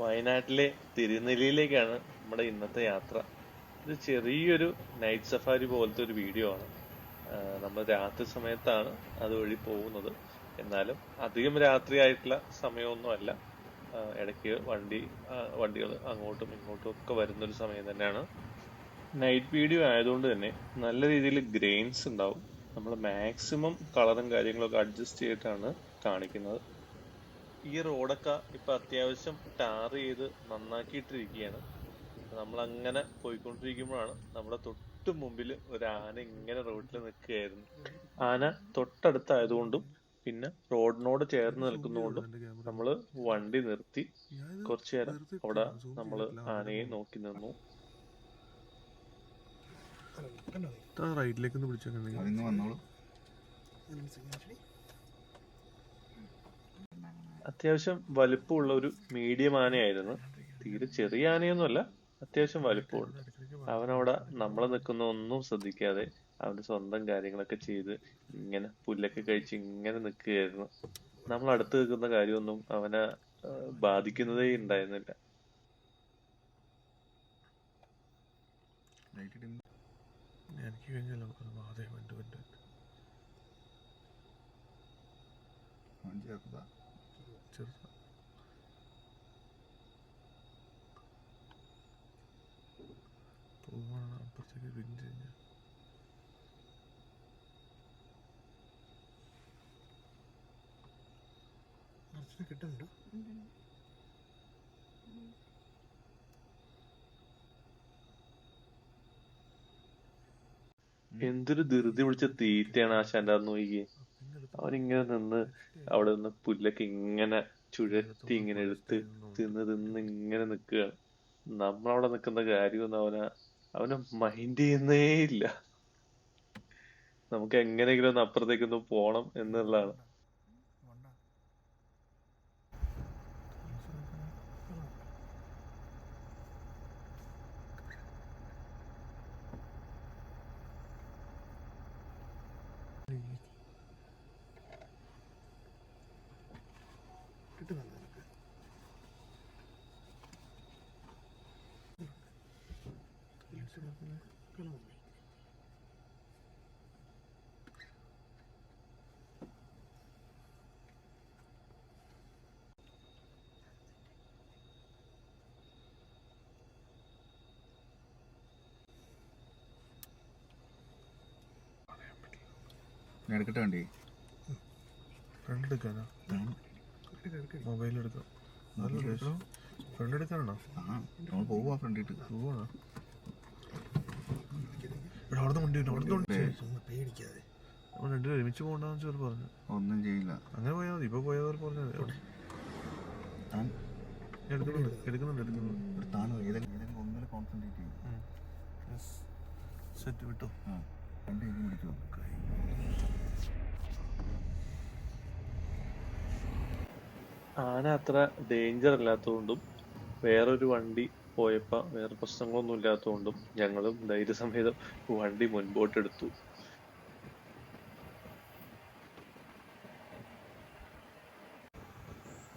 വയനാട്ടിലെ തിരുനെല്ലിയിലേക്കാണ് നമ്മുടെ ഇന്നത്തെ യാത്ര. ഇത് ചെറിയൊരു നൈറ്റ് സഫാരി പോലത്തെ ഒരു വീഡിയോ ആണ്. നമ്മൾ രാത്രി സമയത്താണ് അതുവഴി പോകുന്നത്. എന്നാലും അധികം രാത്രി ആയിട്ടുള്ള സമയമൊന്നുമല്ല ഇടയ്ക്ക് വണ്ടി വണ്ടികൾ അങ്ങോട്ടും ഇങ്ങോട്ടും ഒക്കെ വരുന്ന ഒരു സമയം തന്നെയാണ്. നൈറ്റ് വീഡിയോ ആയതുകൊണ്ട് തന്നെ നല്ല രീതിയിൽ ഗ്രെയിൻസ് ഉണ്ടാവും. നമ്മൾ മാക്സിമം കളറും കാര്യങ്ങളൊക്കെ അഡ്ജസ്റ്റ് ചെയ്തിട്ടാണ് കാണിക്കുന്നത്. ഈ റോഡൊക്കെ ഇപ്പൊ അത്യാവശ്യം ടാർ ചെയ്ത് നന്നാക്കിയിട്ടിരിക്കുകയാണ്. നമ്മൾ അങ്ങനെ പോയിക്കൊണ്ടിരിക്കുമ്പോഴാണ് നമ്മുടെ തൊട്ട് മുമ്പിൽ ഒരു ആന ഇങ്ങനെ റോഡിൽ നിൽക്കുകയായിരുന്നു. ആന തൊട്ടടുത്തായതുകൊണ്ടും പിന്നെ റോഡിനോട് ചേർന്ന് നിൽക്കുന്നതുകൊണ്ടും നമ്മൾ വണ്ടി നിർത്തി കുറച്ചു നേരം അവിടെ നമ്മൾ ആനയെ നോക്കി നിന്നു. റൈറ്റിലേക്ക് ഒന്ന് പിടിച്ചേക്കണെങ്കിൽ വന്നോളൂ. അത്യാവശ്യം വലിപ്പമുള്ള ഒരു മീഡിയം ആനയായിരുന്നു. തീരെ ചെറിയ ആനയൊന്നുമല്ല അത്യാവശ്യം വലിപ്പമുണ്ട്. അവനവിടെ നമ്മളെ നിൽക്കുന്ന ഒന്നും ശ്രദ്ധിക്കാതെ അവന്റെ സ്വന്തം കാര്യങ്ങളൊക്കെ ചെയ്ത് ഇങ്ങനെ പുല്ലൊക്കെ കഴിച്ച് ഇങ്ങനെ നിൽക്കുകയായിരുന്നു. നമ്മൾ അടുത്ത് നിൽക്കുന്ന കാര്യമൊന്നും അവനെ ബാധിക്കുന്നതേ ഉണ്ടായിരുന്നില്ല. എനിക്ക് കഴിഞ്ഞല്ലോ അതെ വണ്ട് വണ്ട് വണ്ടി ചേർക്കുക ചെറുതാ പോവാണ് അപ്പുറത്തേക്ക് പിഞ്ച് കഴിഞ്ഞാൽ കിട്ടുന്നുണ്ട്. എന്തൊരു ധൃതി പിടിച്ച തീറ്റയാണ് ആശാന്റെ അന്ന് അവനിങ്ങനെ നിന്ന് അവിടെ നിന്ന് പുല്ലൊക്കെ ഇങ്ങനെ ചുഴറ്റി ഇങ്ങനെ എടുത്ത് തിന്ന് തിന്ന് ഇങ്ങനെ നിൽക്കുകയാണ് നമ്മളവിടെ നിൽക്കുന്ന കാര്യമൊന്നും അവന അവന് മൈൻഡ് ചെയ്യുന്നേ ഇല്ല. നമുക്ക് എങ്ങനെയെങ്കിലും ഒന്ന് അപ്പുറത്തേക്കൊന്ന് പോണം എന്നുള്ളതാണ് കിട്ടുന്നുണ്ട് നിനക്ക് ഞാൻ എടുക്കട്ടെ വണ്ടി? ഫ്രണ്ട് എടുക്കാനാ എടുക്ക്, എടുക്ക്. മൊബൈൽ എടുക്കാം ഫ്രണ്ട് എടുക്കാനാണോ ആ നമ്മൾ പോവാ ഫ്രണ്ടിട്ട്. പോവാണോ ഇവിടെ അവിടുന്ന് അവിടുന്ന് പേടിക്കാതെ. നമ്മൾ രണ്ടുപേരും ഒരുമിച്ച് പോകണ്ടെന്ന് ചോദിച്ചു പറഞ്ഞു. ഒന്നും ചെയ്യില്ല. അങ്ങനെ പോയാൽ മതി. ഇപ്പൊ പോയവർ എടുക്കുന്നുണ്ട് എടുക്കുന്നുണ്ട്. എടുക്കുന്നുണ്ട് ഒന്നിൽ കോൺസെൻട്രേറ്റ് ചെയ്യും. സെറ്റ് വിട്ടോ? ആ. രണ്ട് കഴിഞ്ഞ് പിടിച്ചു. ആന അത്ര ഡേഞ്ചർ അല്ലാത്തതുകൊണ്ടും വേറൊരു വണ്ടി പോയപ്പോ വേറെ പ്രശ്നങ്ങളൊന്നും ഇല്ലാത്തതുകൊണ്ടും ഞങ്ങളും ധൈര്യസമേതം വണ്ടി മുൻപോട്ടെടുത്തു.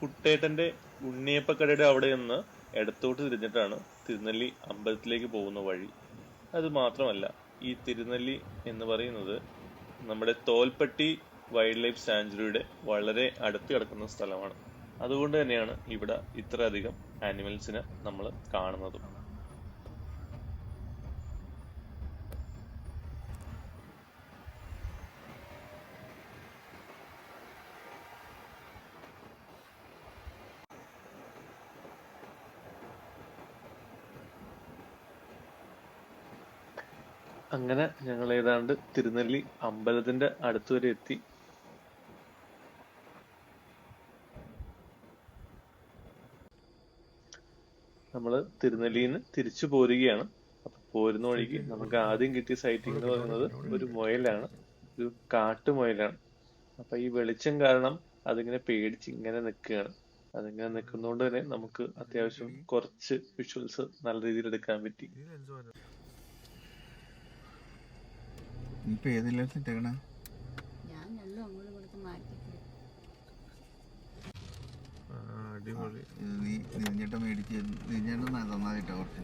കുട്ടേട്ടന്റെ ഉണ്ണിയപ്പക്കടയുടെ അവിടെ നിന്ന് ഇടത്തോട്ട് തിരിഞ്ഞിട്ടാണ് തിരുനെല്ലി അമ്പലത്തിലേക്ക് പോകുന്ന വഴി. അത് മാത്രമല്ല ഈ തിരുനെല്ലി എന്ന് പറയുന്നത് നമ്മുടെ തോൽപ്പട്ടി വൈൽഡ് ലൈഫ് സാഞ്ചുറിയുടെ വളരെ അടുത്ത് കിടക്കുന്ന സ്ഥലമാണ്. അതുകൊണ്ട് തന്നെയാണ് ഇവിടെ ഇത്രയധികം ആനിമൽസിനെ നമ്മൾ കാണുന്നതും. അങ്ങനെ ഞങ്ങൾ ഏതാണ്ട് തിരുനെല്ലി അമ്പലത്തിന്റെ അടുത്തുവരെ എത്തി. നമ്മൾ തിരുനെല്ലിയിൽ നിന്ന് തിരിച്ചു പോരുകയാണ്. അപ്പൊ പോരുന്ന വഴിക്ക് നമുക്ക് ആദ്യം കിട്ടിയ സൈറ്റിംഗ് എന്ന് പറയുന്നത് ഒരു മുയലാണ്. ഒരു കാട്ടുമുയലാണ്. അപ്പൊ ഈ വെളിച്ചം കാരണം അതിങ്ങനെ പേടിച്ച് ഇങ്ങനെ നിൽക്കുകയാണ്. അതിങ്ങനെ നിൽക്കുന്നതുകൊണ്ട് തന്നെ നമുക്ക് അത്യാവശ്യം കുറച്ച് വിഷ്വൽസ് നല്ല രീതിയിൽ എടുക്കാൻ പറ്റി. ഇപ്പൊ ഏത് ലെൻസ് ഇട്ടേക്കണേ ഞാൻ രണ്ടും അങ്ങോട്ടും ഇങ്ങോട്ടും മാറ്റി ആ, അടിപൊളി. നീ നിരിഞ്ഞിട്ട് മേടിച്ച് നിരിഞ്ഞിട്ട് നന്നായിട്ടാ കുറച്ച്.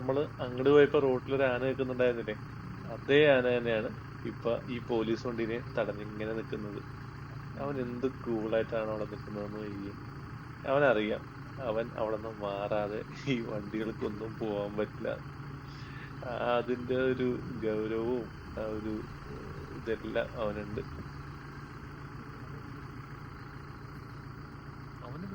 നമ്മൾ അങ്ങോട്ട് പോയപ്പോൾ റോട്ടിൽ ഒരു ആന നിൽക്കുന്നുണ്ടായിരുന്നില്ലേ അതേ ആന തന്നെയാണ് ഇപ്പൊ ഈ പോലീസ് വണ്ടിനെ തടഞ്ഞിങ്ങനെ നിൽക്കുന്നത് അവൻ എന്ത് കൂളായിട്ടാണ് അവിടെ നിൽക്കുന്നതെന്ന് വയ്യ അവനറിയാം. അവൻ അവിടെ നിന്ന് മാറാതെ ഈ വണ്ടികൾക്കൊന്നും പോകാൻ പറ്റില്ല. അതിന്റെ ഒരു ഗൗരവവും ആ ഒരു ഇതെല്ലാം അവനുണ്ട്. അവന്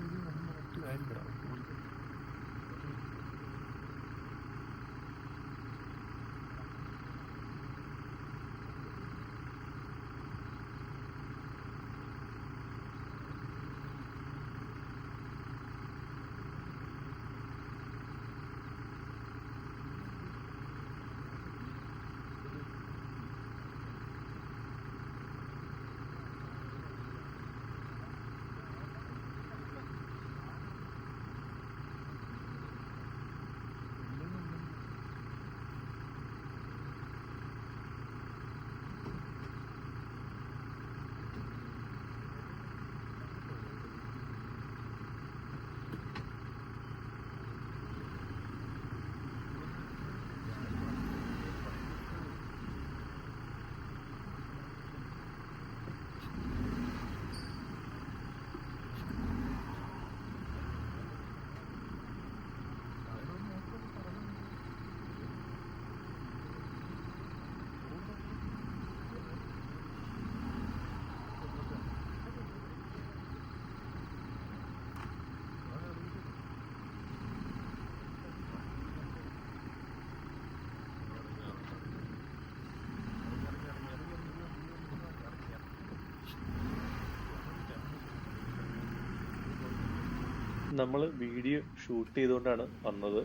നമ്മൾ വീഡിയോ ഷൂട്ട് ചെയ്തുകൊണ്ടാണ് വന്നത്.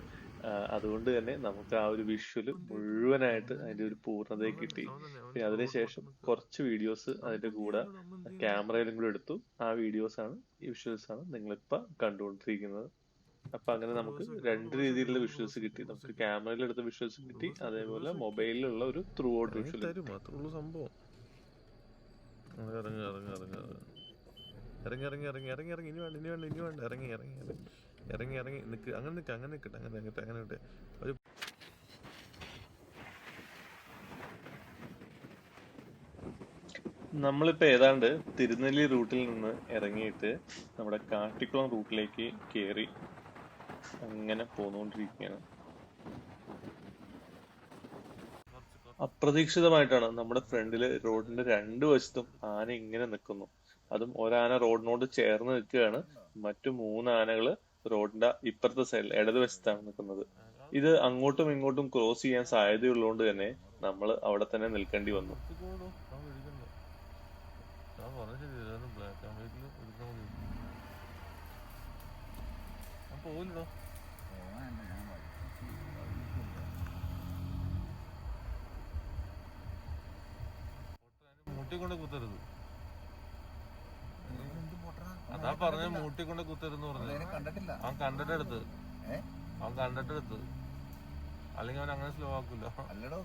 അതുകൊണ്ട് തന്നെ നമുക്ക് ആ ഒരു വിഷ്വൽ മുഴുവനായിട്ട് അതിന്റെ ഒരു പൂർണതയെ കിട്ടി. പിന്നെ അതിനുശേഷം കുറച്ച് വീഡിയോസ് അതിന്റെ കൂടെ ക്യാമറയിലും കൂടെ എടുത്തു. ആ വീഡിയോസ് ആണ് ഈ വിഷ്വൽസ് ആണ് നിങ്ങളിപ്പോ കണ്ടുകൊണ്ടിരിക്കുന്നത്. അപ്പൊ അങ്ങനെ നമുക്ക് രണ്ട് രീതിയിലുള്ള വിഷ്വൽസ് കിട്ടി. നമുക്ക് ക്യാമറയിൽ എടുത്ത വിഷ്വൽസ് കിട്ടി. അതേപോലെ മൊബൈലിലുള്ള ഒരു ത്രൂ ഔട്ട് വിഷ്വൽ സംഭവം. ഇറങ്ങ് ഇറങ്ങി ഇറങ്ങി ഇറങ്ങി ഇറങ്ങി. ഇനി വേണ്ട ഇനി വേണ്ട ഇനി വേണ്ട. ഇറങ്ങി ഇറങ്ങി ഇറങ്ങി. ഇറങ്ങി നിക്ക് അങ്ങനെ നിക്ക് അങ്ങനെ നിൽക്കട്ടെ അങ്ങനെ നിക്കട്ടെ അങ്ങനെ വിട്ടെ ഒരു നമ്മളിപ്പോൾ ഏതാണ്ട് തിരുനെല്ലി റൂട്ടിൽ നിന്ന് ഇറങ്ങിയിട്ട് നമ്മുടെ കാട്ടിക്കുളം റൂട്ടിലേക്ക് കയറി അങ്ങനെ പോന്നുകൊണ്ടിരിക്കുകയാണ് അപ്രതീക്ഷിതമായിട്ടാണ് നമ്മുടെ ഫ്രണ്ടിൽ റോഡിന്റെ രണ്ടു വശത്തും ആന ഇങ്ങനെ നിൽക്കുന്നു അതും ഒരാന റോഡിനോട് ചേർന്ന് നിൽക്കുകയാണ് മറ്റു മൂന്ന് റോഡിന്റെ ഇപ്പുറത്തെ സൈഡിൽ ഇടതുവശത്താണ് നിൽക്കുന്നത് ഇത് അങ്ങോട്ടും ഇങ്ങോട്ടും ക്രോസ് ചെയ്യാൻ സാധ്യതയുള്ളതുകൊണ്ട് തന്നെ നമ്മൾ അവിടെ തന്നെ നിൽക്കേണ്ടി വന്നു നിർത്തിക്കോളൂ. ഞാൻ വിളിക്കണ്ട. ഞാൻ പറഞ്ഞ ശരി ബ്ലാക്ക് ആൻഡ് വൈറ്റിൽ എടുത്താൽ മതി പോകില്ലടോ പോവാനല്ല ഞാൻ വഴി- മൂട്ടി കൊണ്ട് കുത്തരുത് എന്ത് പൊട്ടനാ? അതാ പറഞ്ഞ മൂട്ടി കൊണ്ട് കുത്തരുന്ന് പറഞ്ഞു കണ്ടിട്ടില്ല. അവൻ കണ്ടിട്ടെടുത്ത്? അവൻ കണ്ടിട്ടെടുത്ത്. അല്ലെങ്കിൽ അവൻ അങ്ങനെ സ്ലോ ആക്കൂല. അല്ലടോ.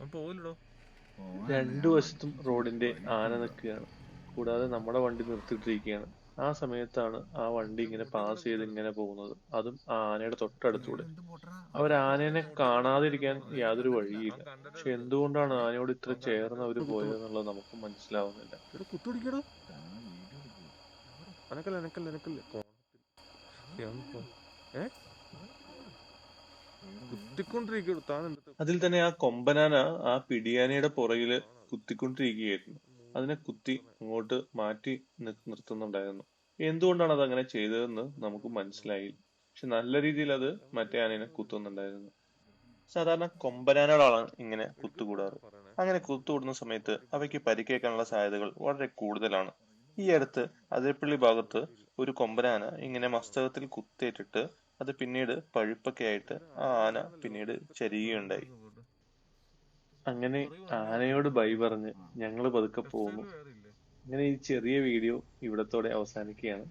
അവൻ പോവില്ലടോ. രണ്ടു വശത്തും റോഡിന്റെ ആന നിൽക്കുകയാണ്. കൂടാതെ നമ്മുടെ വണ്ടി നിർത്തിയിട്ടിരിക്കുകയാണ്. ആ സമയത്താണ് ആ വണ്ടി ഇങ്ങനെ പാസ് ചെയ്ത് ഇങ്ങനെ പോകുന്നത്. അതും ആ ആനയുടെ തൊട്ടടുത്തൂടെ? അവർ ആനേനെ കാണാതിരിക്കാൻ യാതൊരു വഴിയില്ല. പക്ഷെ എന്തുകൊണ്ടാണ് ആനയോട് ഇത്ര ചേർന്ന് അവർ പോയതെന്നുള്ളത് നമുക്ക് മനസ്സിലാവുന്നില്ല. അനക്കല്ല അനക്കല്ല ഏ? അതിൽ തന്നെ ആ കൊമ്പനാന ആ പിടിയാനയുടെ പുറകിൽ കുത്തിക്കൊണ്ടിരിക്കുകയായിരുന്നു. അതിനെ കുത്തി അങ്ങോട്ട് മാറ്റി നിർത്തുന്നുണ്ടായിരുന്നു. എന്തുകൊണ്ടാണ് അത് അങ്ങനെ ചെയ്തതെന്ന് നമുക്ക് മനസ്സിലായി. പക്ഷെ നല്ല രീതിയിൽ അത് മറ്റേ ആനേനെ കുത്തുന്നുണ്ടായിരുന്നു. സാധാരണ കൊമ്പനാനകളാണ് ഇങ്ങനെ കുത്തുകൂടാറ്. അങ്ങനെ കുത്തുകൂടുന്ന സമയത്ത് അവയ്ക്ക് പരിക്കേക്കാനുള്ള സാധ്യതകൾ വളരെ കൂടുതലാണ്. ഈ അടുത്ത് അതിരപ്പള്ളി ഭാഗത്ത് ഒരു കൊമ്പനാന ഇങ്ങനെ മസ്തകത്തിൽ കുത്തേറ്റിട്ട് അത് പിന്നീട് പഴുപ്പൊക്കെ ആയിട്ട് ആ ആന പിന്നീട് ചരിയുകയുണ്ടായി. അങ്ങനെ ആനയോട് ബൈ പറഞ്ഞ് ഞങ്ങൾ പതുക്കെ പോകുന്നു. അങ്ങനെ ഈ ചെറിയ വീഡിയോ ഇവിടത്തോടെ അവസാനിക്കുകയാണ്.